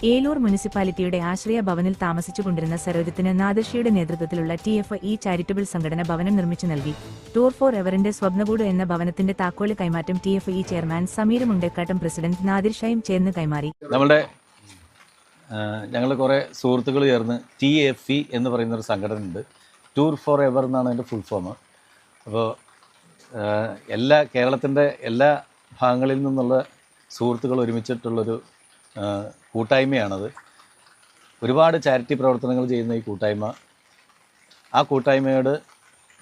ഏലൂർ മുനിസിപ്പാലിറ്റിയുടെ ആശ്രയ ഭവനിൽ താമസിച്ചുകൊണ്ടിരുന്ന സരോജത്തിന് നാദർഷിയുടെ നേതൃത്വത്തിലുള്ള T F E charitable സംഘടന ഭവനം നിർമ്മിച്ചു നൽകി. ടൂർ ഫോർ എവറിന്റെ സ്വപ്നകൂട് എന്ന ഭവനത്തിന്റെ താക്കോൽ കൈമാറ്റം T F E chairman Sameer Mundekkattam president നാദിർഷായും ചേർന്ന് കൈമാറി. നമ്മുടെ ഞങ്ങൾ കുറേ സുഹൃത്തുക്കൾ ചേർന്ന് ടി എഫ് ഇ എന്ന് പറയുന്ന ഒരു സംഘടന ഉണ്ട് ടൂർ ഫോർ എവർ എന്നാണ് അതിന്റെ ഫുൾ ഫോം അപ്പോൾ എല്ലാ കേരളത്തിന്റെ എല്ലാ ഭാഗങ്ങളിൽ നിന്നുള്ള സുഹൃത്തുക്കൾ ഒരുമിച്ചിട്ടുള്ളൊരു കൂട്ടായ്മയാണത്. ഒരുപാട് ചാരിറ്റി പ്രവർത്തനങ്ങൾ ചെയ്യുന്ന ഈ കൂട്ടായ്മ. ആ കൂട്ടായ്മയോട്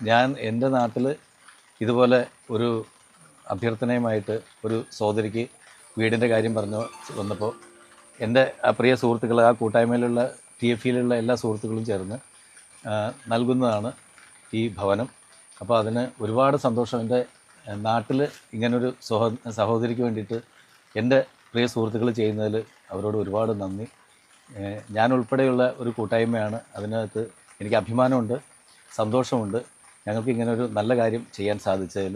ഞാൻ എന്റെ നാട്ടിൽ ഇതുപോലെ ഒരു അഭ്യർത്ഥനയുമായിട്ട് ഒരു സഹോദരിക്ക് വീടിന്റെ കാര്യം പറഞ്ഞു വന്നപ്പോൾ എന്റെ പ്രിയ സുഹൃത്തുക്കൾ ആ കൂട്ടായ്മയിലുള്ള ടി എഫ് ഇയിലുള്ള എല്ലാ സുഹൃത്തുക്കളും ചേർന്ന് നൽകുന്നതാണ് ഈ ഭവനം. അപ്പോൾ അതിന് ഒരുപാട് സന്തോഷം. എന്റെ നാട്ടിൽ ഇങ്ങനൊരു സഹോ സഹോദരിക്ക് വേണ്ടിയിട്ട് എന്റെ പ്രിയ സുഹൃത്തുക്കൾ ചെയ്യുന്നതിൽ അവരോട് ഒരുപാട് നന്ദി. ഞാൻ ഉൾപ്പെടെയുള്ള ഒരു കൂട്ടായ്മയാണ്. അതിനകത്ത് എനിക്ക് അഭിമാനമുണ്ട് സന്തോഷമുണ്ട്. ഞങ്ങൾക്ക് ഇങ്ങനെ ഒരു നല്ല കാര്യം ചെയ്യാൻ സാധിച്ചതിൽ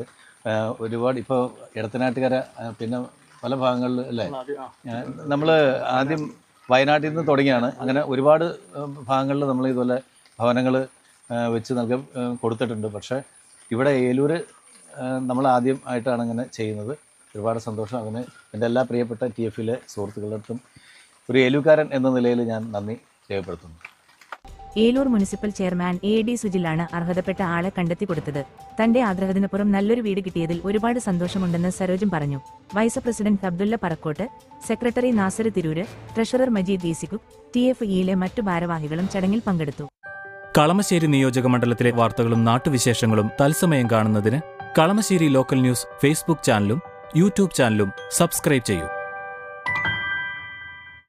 ഒരുപാട് ഇപ്പോൾ ഇടത്തനാട്ടുകര പിന്നെ പല ഭാഗങ്ങളിൽ അല്ലേ? നമ്മൾ ആദ്യം വയനാട്ടിൽ നിന്ന് തുടങ്ങിയാണ്. അങ്ങനെ ഒരുപാട് ഭാഗങ്ങളിൽ നമ്മൾ ഇതുപോലെ ഭവനങ്ങൾ വെച്ച് നൽകി കൊടുത്തിട്ടുണ്ട്. പക്ഷേ ഇവിടെ ഏലൂർ നമ്മൾ ആദ്യം ആയിട്ടാണ് ഇങ്ങനെ ചെയ്യുന്നത്. ഒരുപാട് സന്തോഷം. അവന് എന്റെ എല്ലാ പ്രിയപ്പെട്ട ടി എഫിലെ സുഹൃത്തുക്കളുടെടുത്തും ഒരു ഏലൂക്കാരൻ എന്ന നിലയിൽ ഞാൻ നന്ദി രേഖപ്പെടുത്തുന്നു. Eloor municipal chairman A D സുജിലാണ് അർഹതപ്പെട്ട ആളെ കണ്ടെത്തി കൊടുത്തത്. തന്റെ ആഗ്രഹത്തിനപ്പുറം നല്ലൊരു വീട് കിട്ടിയതിൽ ഒരുപാട് സന്തോഷമുണ്ടെന്ന് സരോജും പറഞ്ഞു. Vice president Abdulla Parakkot secretary Nasser Tirur treasurer Majeed ഈസിക്കു T F ഇയിലെ മറ്റു ഭാരവാഹികളും ചടങ്ങിൽ പങ്കെടുത്തു. കളമശ്ശേരി നിയോജക മണ്ഡലത്തിലെ വാർത്തകളും നാട്ടുവിശേഷങ്ങളും തത്സമയം കാണുന്നതിന് കളമശ്ശേരി ലോക്കൽ ന്യൂസ് ഫേസ്ബുക്ക് ചാനലും യൂട്യൂബ് ചാനലും സബ്സ്ക്രൈബ് ചെയ്യൂ.